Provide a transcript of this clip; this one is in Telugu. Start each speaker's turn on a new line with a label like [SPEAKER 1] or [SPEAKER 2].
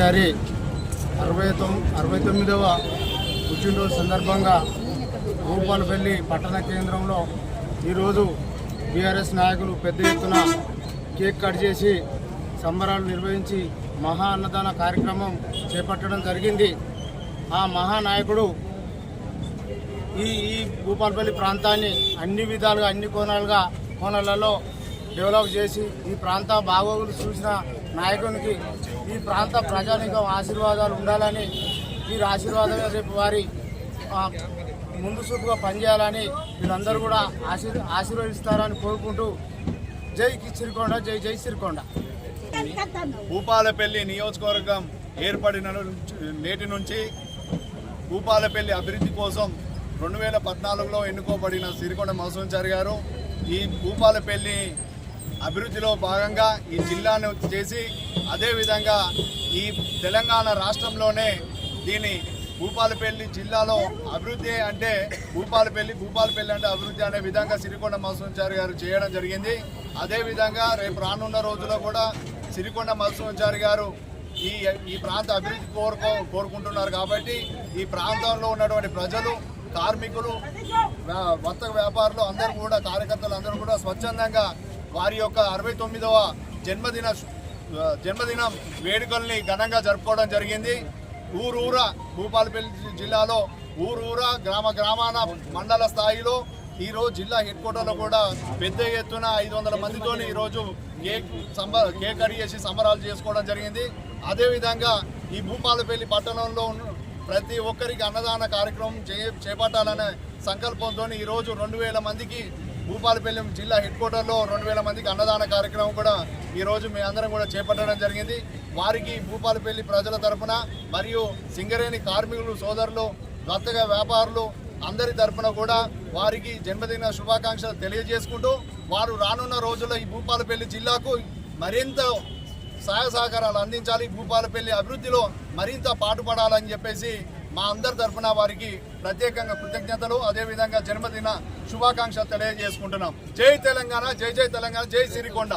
[SPEAKER 1] గారి
[SPEAKER 2] అరవై అరవై తొమ్మిదవ పుట్టినరోజు సందర్భంగా భూపాలపల్లి పట్టణ కేంద్రంలో ఈరోజు బీఆర్ఎస్ నాయకులు పెద్ద ఎత్తున కేక్ కట్ చేసి సంబరాలు నిర్వహించి మహా అన్నదాన కార్యక్రమం చేపట్టడం జరిగింది. ఆ మహానాయకుడు ఈ ఈ భూపాలపల్లి ప్రాంతాన్ని అన్ని విధాలుగా అన్ని కోణాలుగా కోణాలలో డెవలప్ చేసి ఈ ప్రాంత బాగోగులు చూసిన నాయకునికి ఈ ప్రాంత ప్రజానికం ఆశీర్వాదాలు ఉండాలని వీరి ఆశీర్వాదమే రేపు వారి ముందు చూపుగా పనిచేయాలని వీళ్ళందరూ కూడా ఆశీర్ ఆశీర్వదిస్తారని కోరుకుంటూ జై సిరికొండ జై జై సిరికొండ
[SPEAKER 3] భూపాలపల్లి నియోజకవర్గం ఏర్పడిన నేటి నుంచి భూపాలపల్లి అభివృద్ధి కోసం రెండు వేల పద్నాలుగులో ఎన్నుకోబడిన సిరికొండ మహసూంచారి గారు ఈ భూపాలపల్లి అభివృద్ధిలో భాగంగా ఈ జిల్లాను చేసి అదేవిధంగా ఈ తెలంగాణ రాష్ట్రంలోనే దీని భూపాలపల్లి జిల్లాలో అభివృద్ధి అంటే భూపాలపల్లి భూపాలపల్లి అంటే అభివృద్ధి అనే విధంగా సిరికొండ మహసూంచారి గారు చేయడం జరిగింది. అదేవిధంగా రేపు రానున్న రోజుల్లో కూడా సిరికొండ మధుసూచారి గారు ఈ ఈ ప్రాంత అభివృద్ధి కోరుకో కోరుకుంటున్నారు కాబట్టి ఈ ప్రాంతంలో ఉన్నటువంటి ప్రజలు కార్మికులు వ్యా- వర్తక వ్యాపారులు అందరూ కూడా కార్యకర్తలు అందరూ కూడా స్వచ్ఛందంగా వారి యొక్క అరవై తొమ్మిదవ జన్మదిన జన్మదినం వేడుకల్ని ఘనంగా జరుపుకోవడం జరిగింది. ఊరూర భూపాలపల్లి జిల్లాలో ఊరూర గ్రామ గ్రామాన మండల స్థాయిలో ఈరోజు జిల్లా హెడ్ క్వార్టర్లో కూడా పెద్ద ఎత్తున ఐదు వందల మందితో ఈరోజు కేక్ సంబ కేక్ అడిగేసి చేసి సంబరాలు చేసుకోవడం జరిగింది. అదేవిధంగా ఈ భూపాలపల్లి పట్టణంలో ప్రతి ఒక్కరికి అన్నదాన కార్యక్రమం చే చేపట్టాలనే సంకల్పంతో ఈరోజు రెండు వేల మందికి భూపాలపల్లి జిల్లా హెడ్ క్వార్టర్లో రెండు వేల మందికి అన్నదాన కార్యక్రమం కూడా ఈరోజు మీ అందరం కూడా చేపట్టడం జరిగింది. వారికి భూపాలపల్లి ప్రజల తరఫున మరియు సింగరేణి కార్మికులు సోదరులు వర్తక వ్యాపారులు అందరి తరఫున కూడా వారికి జన్మదిన శుభాకాంక్షలు తెలియజేసుకుంటూ వారు రానున్న రోజుల్లో ఈ భూపాలపల్లి జిల్లాకు మరింత సహాయ సహకారాలు అందించాలి. భూపాలపల్లి అభివృద్ధిలో మరింత పాటుపడాలని చెప్పేసి మా అందరి తరఫున వారికి ప్రత్యేకంగా కృతజ్ఞతలు. అదేవిధంగా జన్మదిన శుభాకాంక్షలు తెలియజేసుకుంటున్నాం. జై తెలంగాణ జై జై తెలంగాణ జై సిరికొండ.